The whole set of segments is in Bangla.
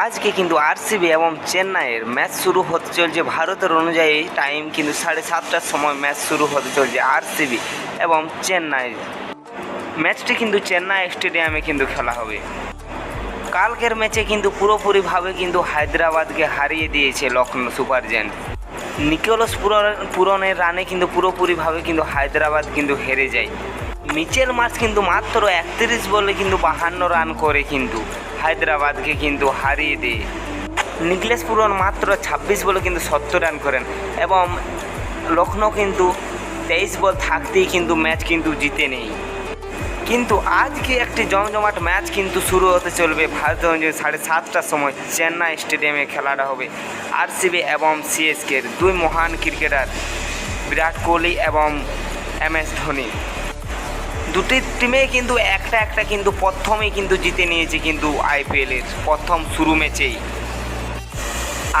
আজকে কিন্তু আরসিবি এবং চেন্নাইয়ের ম্যাচ শুরু হতে চলছে ভারতের অনুযায়ী টাইম কিন্তু সাড়ে সাতটার সময় ম্যাচ শুরু হতে চলছে আরসিবি এবং চেন্নাই ম্যাচটি কিন্তু চেন্নাই স্টেডিয়ামে কিন্তু খেলা হবে। কালকের ম্যাচে কিন্তু পুরোপুরিভাবে কিন্তু হায়দ্রাবাদকে হারিয়ে দিয়েছে লখনৌ সুপার জায়ান্ট নিকোলস পুরন- পুরনের রানে কিন্তু পুরোপুরিভাবে কিন্তু হায়দ্রাবাদ কিন্তু হেরে যায়। মিচেল মার্চ কিন্তু মাত্র একত্রিশ বলে কিন্তু বাহান্ন রান করে কিন্তু। হায়দ্রাবাদকে কিন্তু হারিয়ে দেয় নিকলেশ পুরন মাত্র ছাব্বিশ বলে কিন্তু সত্তর রান করেন এবং লখনৌ কিন্তু তেইশ বল থাকতেই কিন্তু ম্যাচ কিন্তু জিতে নেই। কিন্তু আজকে একটি জমজমাট ম্যাচ কিন্তু শুরু হতে চলবে ভারত সাড়ে সাতটার সময়। চেন্নাই স্টেডিয়ামে খেলাটা হবে আরসিবি এবং সিএসকের দুই মহান ক্রিকেটার, বিরাট কোহলি এবং এম এস ধোনি। দুটি টিমে কিন্তু একটা একটা কিন্তু প্রথমেই কিন্তু জিতে নিয়েছে কিন্তু আইপিএলের প্রথম শুরু ম্যাচেই।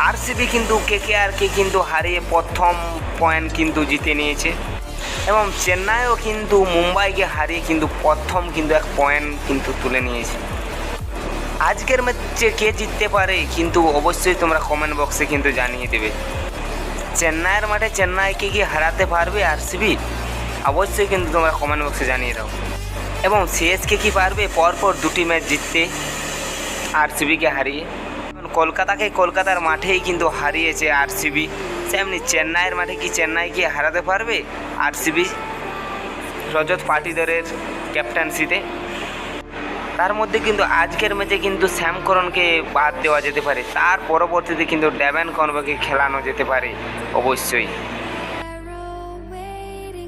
আরসিবি কিন্তু কেকেআরকে কিন্তু হারিয়ে প্রথম পয়েন্ট কিন্তু জিতে নিয়েছে। এবং চেন্নাইও কিন্তু মুম্বাইকে হারিয়ে কিন্তু প্রথম কিন্তু এক পয়েন্ট কিন্তু তুলে নিয়েছে। আজকের ম্যাচে কে জিততে পারে কিন্তু অবশ্যই তোমরা কমেন্ট বক্সে কিন্তু জানিয়ে দেবে। চেন্নাইয়ের মাঠে চেন্নাইকে কি হারাতে পারবে আরসিবি অবশ্যই কিন্তু তোমরা কমেন্ট বক্সে জানিয়ে দাও। এবং সিএসকে কি পারবে? পরপর দুটি ম্যাচ জিততে আরসিবিকে হারিয়ে। কলকাতাকে কলকাতার মাঠেই কিন্তু হারিয়েছে আরসিবি তেমনি চেন্নাইয়ের মাঠে কি চেন্নাইকে হারাতে পারবে? আরসিবি রজত পাটিদারের ক্যাপ্টেন্সিতে তার মধ্যে কিন্তু আজকের ম্যাচে কিন্তু শ্যামকরণকে বাদ দেওয়া যেতে পারে। তার পরবর্তীতে কিন্তু ড্যাভেন কনভাকে খেলানো যেতে পারে, অবশ্যই।